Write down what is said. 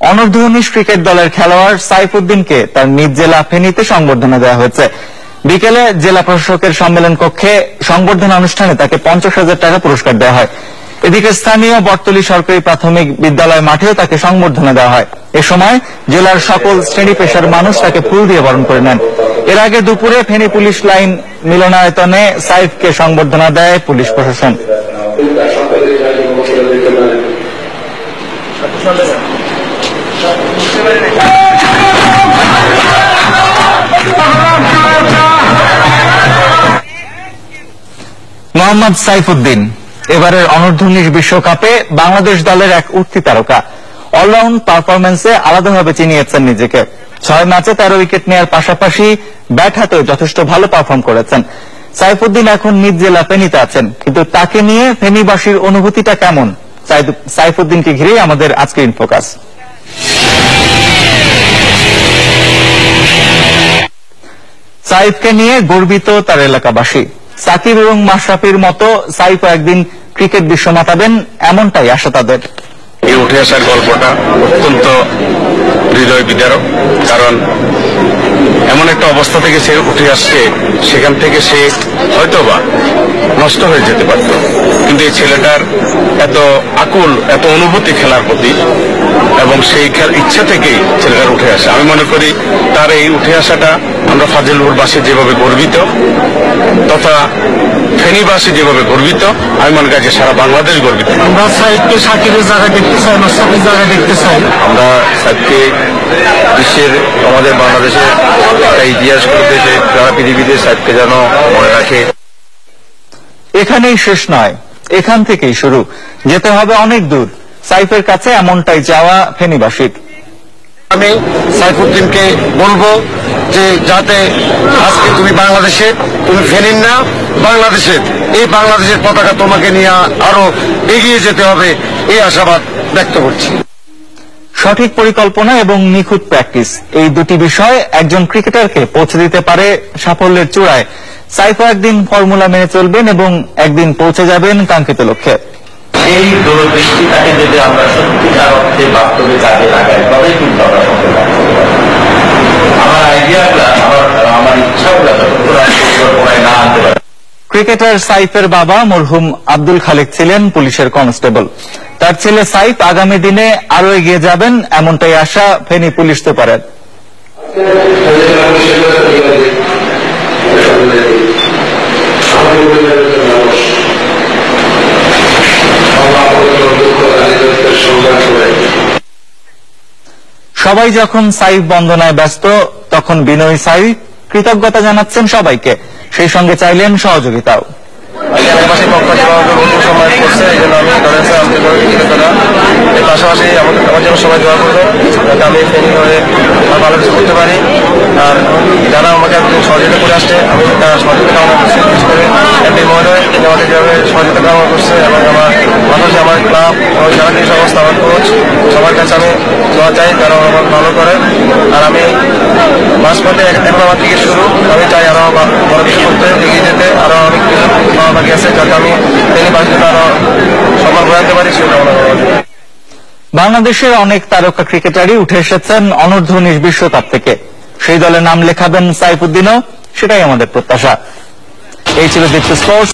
অনূর্ধ্ব উনিশ ক্রিকেট দলের খেলোয়াড় সাইফুদ্দিনকে তার নিজ জেলা ফেনীতে সংবর্ধনা দেওয়া হয়েছে। বিকেলে জেলা প্রশাসকের সম্মেলন কক্ষে সংবর্ধনা অনুষ্ঠানে তাকে পঞ্চাশ হাজার টাকা পুরস্কার দেওয়া হয়। এদিকে স্থানীয় বটতলী সরকারি প্রাথমিক বিদ্যালয় মাঠেও তাকে সংবর্ধনা দেওয়া হয়। এ সময় জেলার সকল শ্রেণি পেশার মানুষ তাকে ফুল দিয়ে বরণ করে নেন। এর আগে দুপুরে ফেনী পুলিশ লাইন মিলনায়তনে সাইফকে সংবর্ধনা দেয় পুলিশ প্রশাসন। মোহাম্মদ সাইফুদ্দিন, এবারের অনূর্ধ্ব উনিশ বিশ্বকাপে বাংলাদেশ দলের এক উঠতি তারকা। অলরাউন্ড পারফরমেন্সে আলাদাভাবে চিনিয়েছেন নিজেকে। ছয় ম্যাচে তেরো উইকেট নেওয়ার পাশাপাশি ব্যাট হাতেও যথেষ্ট ভালো পারফর্ম করেছেন। সাইফুদ্দিন এখন নিজ জেলা ফেনীতে আছেন, কিন্তু তাকে নিয়ে ফেনীবাসীর অনুভূতিটা কেমন? সাইফুদ্দিনকে ঘিরেই আমাদের আজকের ইনফোকাস সাইফকে নিয়ে গর্বিত তার এলাকাবাসী। সাকিব এবং মাশরাফির মতো সাইফও একদিন ক্রিকেট বিশ্ব মাতাবেন এমনটাই আশা তাদের। এই উঠে আসার গল্পটা অত্যন্ত হৃদয় বিদারক, কারণ এমন একটা অবস্থা থেকে সে উঠে আসছে, সেখান থেকে সে হয়তোবা নষ্ট হয়ে যেতে পারত। কিন্তু এই ছেলেটার এত আকুল, এত অনুভূতি খেলার প্রতি এবং সেই ইচ্ছা থেকেই ছেলেটার উঠে আসে। আমি মনে করি তার এই উঠে আসাটা আমরা ফাজিলপুরবাসী যেভাবে গর্বিত তথা ফেনীবাসী যেভাবে গর্বিত আমি মনে করি যে সারা বাংলাদেশ গর্বিত। আমরা সাইডকে সাকিবের জায়গায় দেখতে চাই মাস্টাফির জায়গায় দেখতে চাই। আমরা সাহেবকে বিশ্বের আমাদের বাংলাদেশের একটা ইতিহাস করতেছে সারা পৃথিবীতে সাহেবকে যেন মনে রাখে। এখানেই শেষ নয় এখান থেকেই শুরু। যেতে হবে অনেক দূর। সাইফের কাছে এমনটাই চাওয়া ফেনীবাসীর আমি সাইফুদ্দিনকে বলব যে যাতে আজকে তুমি বাংলাদেশে তুমি ফেনিন না বাংলাদেশের। এই বাংলাদেশের পতাকা তোমাকে নিয়ে আরও এগিয়ে যেতে হবে এই আশাবাদ ব্যক্ত করছি। সঠিক পরিকল্পনা এবং নিখুঁত প্র্যাকটিস এই দুটি বিষয় একজন ক্রিকেটারকে পৌঁছে দিতে পারে সাফল্যের চূড়ায়। সাইফও একদিন ফর্মুলা মেনে চলবেন এবং একদিন পৌঁছে যাবেন কাঙ্ক্ষিত লক্ষ্যে। এই দূরদৃষ্টিটাকে যদি আমরা সত্যিকার অর্থে বাস্তবে কাজে লাগাই তবেই কিন্তু আমরা সফল আমার আইডিয়াগুলা আমার আমার ইচ্ছাগুলা যতক্ষণ না আনতে পারি। ক্রিকেটার সাইফের বাবা মরহুম আব্দুল খালেক ছিলেন পুলিশের কনস্টেবল। তার ছেলে সাইফ আগামী দিনে আরও এগিয়ে যাবেন এমনটাই আশা ফেনী পুলিশ সুপারের সবাই যখন সাইফ বন্দনায় ব্যস্ত, তখন বিনয় সাইফ কৃতজ্ঞতা জানাচ্ছেন সবাইকে। সেই সঙ্গে চাইলেন সহযোগিতাও। আমি পাশাপাশি সবাই করতে পারি। আর আমাকে করে আসছে, আমি তার আমাকে সহযোগিতা করছে আমার পাশাপাশি আমার ক্লাব এবং যারা কিছু সংস্থা আমার কোচ, সবার কাছে আমি দোয়া চাই যারা আমার ভালো করে। আর আমি মাঝপথে এক- এখন আমার থেকে শুরু। আমি চাই আরও বা- বড় কিছু করতে, এগিয়ে যেতে। আরও অনেক কিছু পাওয়া বাকি আছে যাতে আমি ফেনি বাসীকে আরও সম্মান বোঝাতে পারি সেটা কামনা করব বাংলাদেশের অনেক তারকা ক্রিকেটারই উঠে এসেছেন অনূর্ধ্ব উনিশ বিশ্বকাপ থেকে। সেই দলে নাম লেখাবেন সাইফুদ্দিনও, সেটাই আমাদের প্রত্যাশা। এই ছিল দীপ্ত স্পোর্টস।